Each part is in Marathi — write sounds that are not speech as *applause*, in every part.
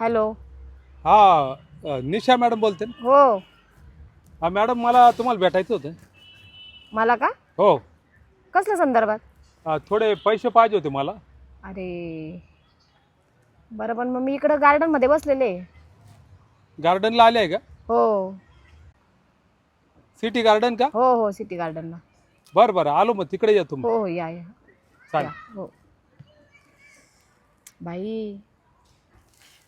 हॅलो. हा अ, निशा मॅडम बोलते ना? हो. हा मॅडम मला तुम्हाला भेटायचं होतं. मला का? हो. कसल्या संदर्भात? अ, थोडे पैसे पाहिजे होते मला. अरे. बरं पण मग मी इकडं गार्डनमध्ये बसलेले. गार्डनला आले आहे का? हो. सिटी गार्डन का? हो हो सिटी गार्डनला. बरं बरं आलो मग तिकडे येतो मग हो हो या या. चालेल. या, हो. बाई.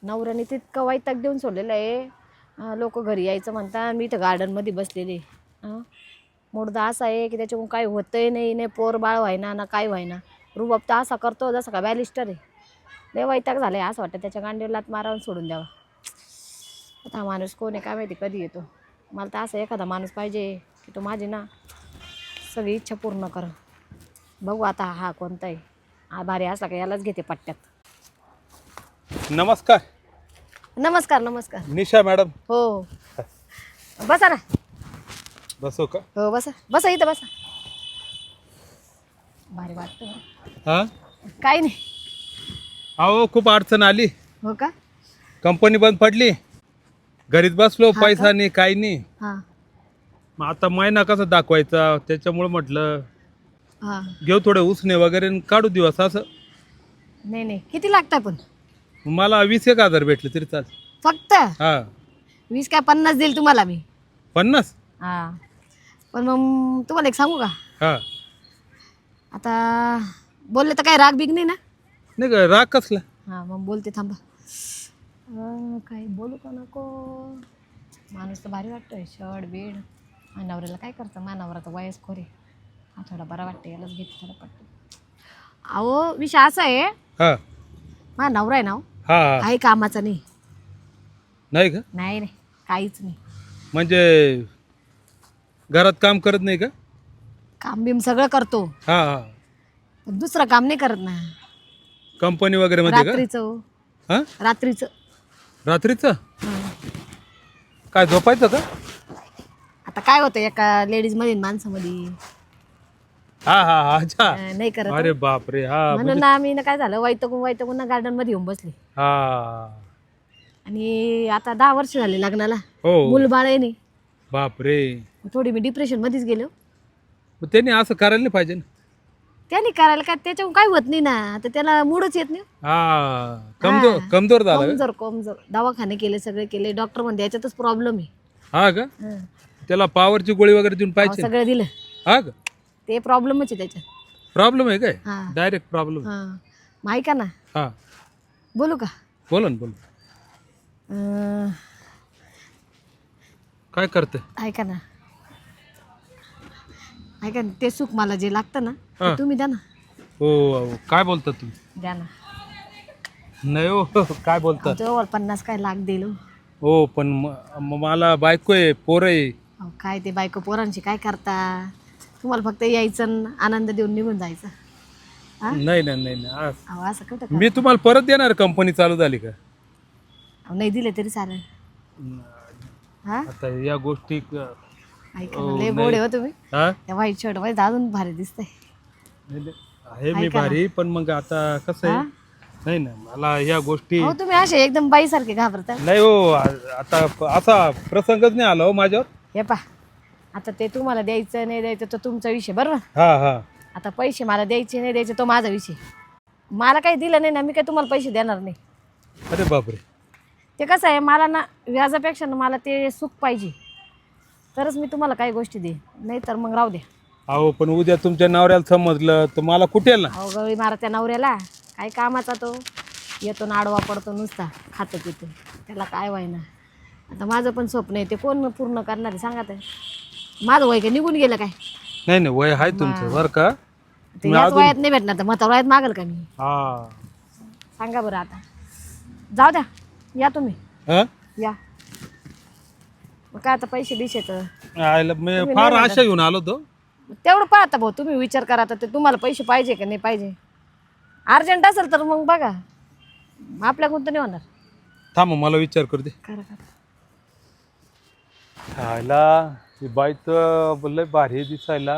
नवऱ्याने तितकं वैताग देऊन सोडलेलं आहे. लोक घरी यायचं म्हणता मी इथं गार्डनमध्ये बसलेली हां मुर्दा असा आहे की त्याच्याकडून काही होतंय नाही नाही पोर बाळ व्हायना ना काय व्हायना. रुबाब तर असा करतो जसं का बॅलिस्टर आहे. लय वैताग आहे असं वाटतं त्याच्या गांडीवर मारावून सोडून द्यावा. आता हा माणूस कोण आहे काय माहिती कधी येतो. मला तर असं एखादा माणूस पाहिजे की तो माझी ना सगळी इच्छा पूर्ण कर बघू आता हा कोणता आहे. हा भारी असला का यालाच घेते पट्ट्यात. नमस्कार. नमस्कार नमस्कार. निशा मॅडम. हो. बसा ना. बसो का? हो बसा. बसा इथं बसा. भारी वाटतं बरं. हा? काही नाही. अहो खूप अडचण आली. हो का? कंपनी बंद पडली. घरीच बसलो हा पैसा नाही काही नाही. हां. मग आता महिना कसा दाखवायचा? त्याच्यामुळे म्हटलं हां. घेऊ थोडे उसने वगैरे आणि काढू दिवस असं. नाही नाही. किती लागतं पण? मला वीस एक हजार भेटले तरी चाल फक्त? हा. वीस काय पन्नास देईल तुम्हाला मी. पन्नास? हां. पण मग तुम्हाला एक सांगू का? हा. आता बोलले तर काय राग बिग नाही ना? नाही का राग कसला? हां मग बोलते थांबा. अं, काही बोलू का नको? माणूस तर भारी वाटतोय शर्ट बीड. नवऱ्याला काय करतं? माझ्या नवरा तर वयस खोरे हा थोडा बरा वाटतं यालाच घेते थोडा पटतो अहो विषय असा आहे. हा. माझा नवरा आहे ना हो, हा. हा काही कामाचा नाही. नाही का? नाही नाही काहीच नाही. म्हणजे घरात काम करत नाही का? काम बिम सगळं करतो. हा हा. पण दुसरं काम नाही करत ना. कंपनी वगैरे मध्ये का? रात्रीचं हो, हा? रात्रीचं. रात्रीचं? हां. काय झोपायचं का? आता काय होतं एका लेडीजमध्ये माणसामध्ये हा हा हा अच्छा. अं, नाही करत अरे हो. बापरे हा म्हणून ना आम्ही ना काय झालं वैतकून वैतकून ना गार्डनमध्ये येऊन बसले. हा. आणि आता दहा वर्ष झाले लग्नाला. हो. मुलबाळ आहे नाही बापरे. थोडी मी डिप्रेशन मध्येच गेलो. मग त्यांनी असं करायला नाही पाहिजे ना. त्याने करायला काय त्याच्याहून काय होत नाही ना. आता त्याला मूडच येत नाही. हा कमजोर कमजोर झाला का? कमजोर कमजोर. दवाखाने केले सगळे केले. डॉक्टर म्हणते याच्यातच प्रॉब्लेम आहे. हा का? हं. त्याला पावरची गोळी वगैरे देऊन अहो, पाहिजे सगळं दिलं. हा का? ते प्रॉब्लेमच आहे त्याच्यात. प्रॉब्लेम आहे काय? हा. डायरेक्ट प्रॉब्लेम हा. मग ऐका ना. हा. बोलू का? बोला ना बोला. अं, काय करते? ऐका ना. ऐका ना ते सुख मला जे लागतं ना ते हा. तुम्ही द्या ना. हो अहो, काय बोलता तुम्ही? द्या ना. नाही हो *laughs* काय बोलता? जवळ पन्नास काय लाख देईल हो. हो पण म- म- मला बायको आहे पोर आहे. अहो काय ते बायको पोरांशी काय करता? तुम्हाला फक्त यायचं आणि आनंद देऊन निघून जायचं. हा? नाही नाही नाही नाही. आ- अहो असं कुठं? मी तुम्हाला परत देणार कंपनी चालू झाली का? अहो, नाही दिले तरी चालेल. हा? आता या गोष्टी क- ऐका हो, ना लय नाही. बोडे हो तुम्ही. हा? त्या व्हाईट शर्टमध्ये अजून भारी दिसतंय. नाही, नाही. आहे मी. भारी पण मग आता कसं? आहे? नाही ना मला या गोष्टी तुम्ही असे एकदम बाईसारखे घाबरता. नाही हो आ- आता असा प्रसंगच नाही आला हो माझ्यावर. हे पा आता ते तुम्हाला द्यायचं नाही द्यायचं तो तुमचा विषय बरोबर हा हा. आता पैसे मला द्यायचे नाही द्यायचे तो माझा विषय. मला काही दिलं नाही ना मी काही तुम्हाला पैसे देणार नाही. अरे बापरे. ते कसं आहे मला ना व्याजापेक्षा ना मला ते सुख पाहिजे. तरच मी तुम्हाला काही गोष्टी दे नाही तर मग राहू द्या. अहो पण उद्या तुमच्या नवऱ्याला समजलं तर मला कुठेल ना अहो गवळी मारा त्या नवऱ्याला. काय कामाचा तो? येतो ना आडवा पडतो नुसता खातं पितो त्याला काय व्हायना. आता माझं पण स्वप्न आहे ते कोण पूर्ण करणार आहे सांगा तर. माझं वय काय निघून गेलं काय? नाही नाही वय आहे तुमचं बरं का? ते ह्याच वयात नाही भेटणार तर म्हातार वयात मागल का मी? हा. सांगा बरं आता. जाऊ द्या या तुम्ही. हा? या. मग काय आता पैसे आयला मी फार आशा घेऊन आलो तो तेवढं पाहता भाऊ तुम्ही विचार करा आता ते तुम्हाला पैसे पाहिजे का नाही पाहिजे? अर्जंट असेल तर मग बघा. आपल्याकडून तर नाही होणार. थांब मला विचार करू दे. करा करा. ही बाई तर लय भारी दिसायला.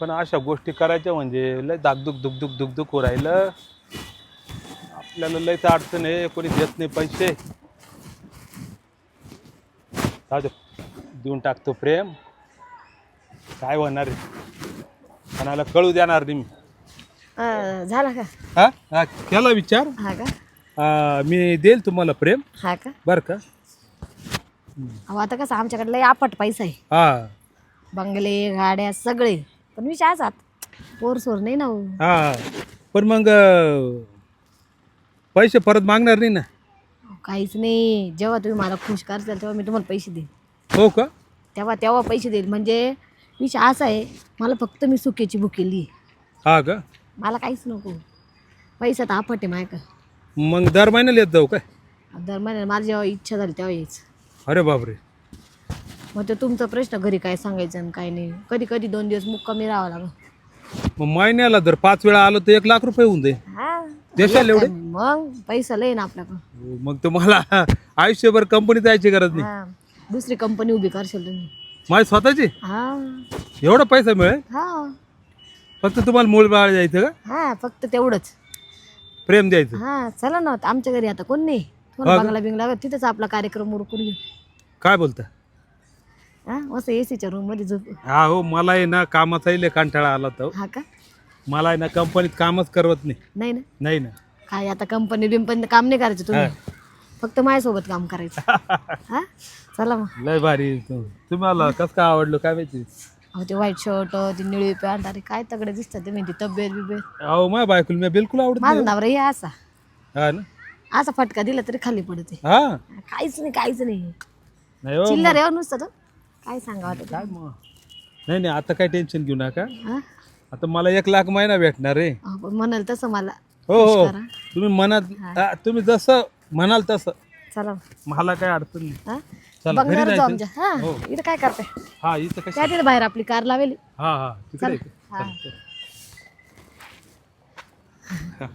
पण अशा गोष्टी करायच्या म्हणजे लय दुख दुख दुख दुख राहिलं. आपल्याला लयच अडचण आहे कोणी देत नाही पैसे. देऊन टाकतो प्रेम. काय होणार कोणाला कळू देणार नाही मी. झाला का? हा? हा केला विचार? हा का? आ, मी देईल तुम्हाला प्रेम. हा का? बरं का? अहो आता कसं आमच्याकडे लय आपट पैसा आहे. हा. बंगले गाड्या सगळे. पण विषय असात पोर सोर नाही ना हो. हा. पण मग अं, पैसे परत मागणार नाही ना? अहो, काहीच नाही. जेव्हा तुम्ही मला खुश करताल तेव्हा मी तुम्हाला पैसे देईन. हो का? तेव्हा तेव्हा पैसे देईल. म्हणजे विषय असा आहे मला फक्त मी सुकेची बुक केली. हा का? मला काहीच नको. पैसा तर आपट आहे माय का मग दर महिन्याला येत जाऊ काय? दर महिन्याला माझी जेव्हा इच्छा झाली तेव्हा यायचं. अरे बापरे. मग ते तुमचा प्रश्न घरी काय सांगायचं आणि काय नाही. कधी कधी दोन दिवस मुक्कामी राहावं लागलं. मग महिन्याला जर पाच वेळा आलो तर एक लाख रुपये होऊन जाईल. हा. देशाल एवढे? मग पैसा लय ना आपल्याकडं. मग तुम्हाला आयुष्यभर कंपनी जायची गरज नाही. हा. दुसरी कंपनी उभी करशील तुम्ही. माझी स्वतःची? हा. एवढा पैसा मिळेल? हा. फक्त तुम्हाला मूळ बाळ द्यायचं का? हा फक्त तेवढंच. प्रेम द्यायचं. हा चला ना आमच्या घरी आता कोण नाही? बिंगला तिथेच आपला कार्यक्रम उरकून घेऊ. काय बोलता? हा मस्त ए सीच्या रूममध्ये झोप. हा हो मला आहे ना कामाचाही लय कंटाळा आला तर हा. का? मला आहे ना कंपनीत कामच करवत नाही. नाही ना? नाही ना. काय आता कंपनी बिंपनी काम नाही करायचं तुम्ही? फक्त माझ्यासोबत काम करायचं. *laughs* हा? चला मग. लय भारी. तू- तुम्हाला कसं काय आवडलं काय माहिती? अहो ते व्हाईट शर्ट ती निळी पॅन्ट अरे काय तगडे दिसतात ते माहिती तब्येत बिब्येत. अहो माझ्या बायकोला मी बिलकुल आवडत माझा नवरा हे असा. हा ना? असा फटका दिला तरी खाली पडते. हा? काहीच नाही काहीच नाही. नाही हो चिल्लर आहे हो नुसतं. काय सांगावं आता? काय मग? नाही नाही आता काय टेन्शन घेऊ नका. हा? आता मला एक लाख महिना भेटणार अहो, पण म्हणाल तसं मला. हो हो. करा. तुम्ही मनात हा, तुम्ही जसं म्हणाल तसं. चला. मला काय अडचण नाही. हा? चला घरी बंगल्यावर जाऊ जायचं. आमच्या. हा इथं काय करताय? हा इथं कशी काय तिथे बाहेर आपली कार लावेली. हा हा तिकडे आहे. का? हा. चला, चला. हा.